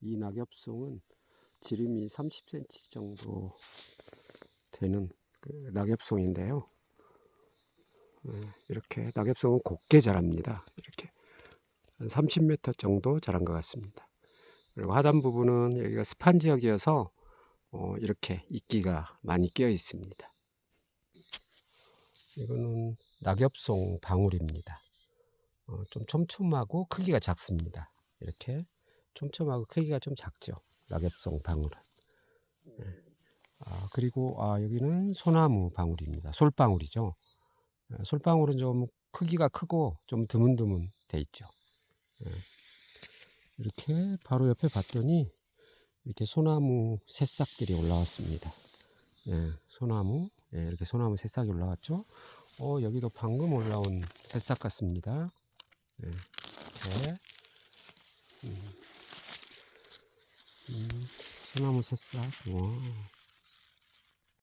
이 낙엽송은 지름이 30cm 정도 되는 그 낙엽송인데요. 예, 이렇게 낙엽송은 곱게 자랍니다. 이렇게 한 30m 정도 자란 것 같습니다. 그리고 하단 부분은 여기가 습한 지역이어서 어, 이렇게 이끼가 많이 끼어 있습니다. 이거는 낙엽송 방울입니다. 어, 좀 촘촘하고 크기가 작습니다. 이렇게 촘촘하고 크기가 좀 작죠. 낙엽송 방울은. 예. 아, 그리고 아, 여기는 소나무 방울입니다. 솔방울이죠. 예, 솔방울은 좀 크기가 크고 좀 드문드문 돼 있죠. 예. 이렇게 바로 옆에 봤더니 이렇게 소나무 새싹들이 올라왔습니다. 예, 소나무, 예, 이렇게 소나무 새싹이 올라왔죠. 어, 여기도 방금 올라온 새싹 같습니다. 예, 이렇게. 소나무 새싹, 와,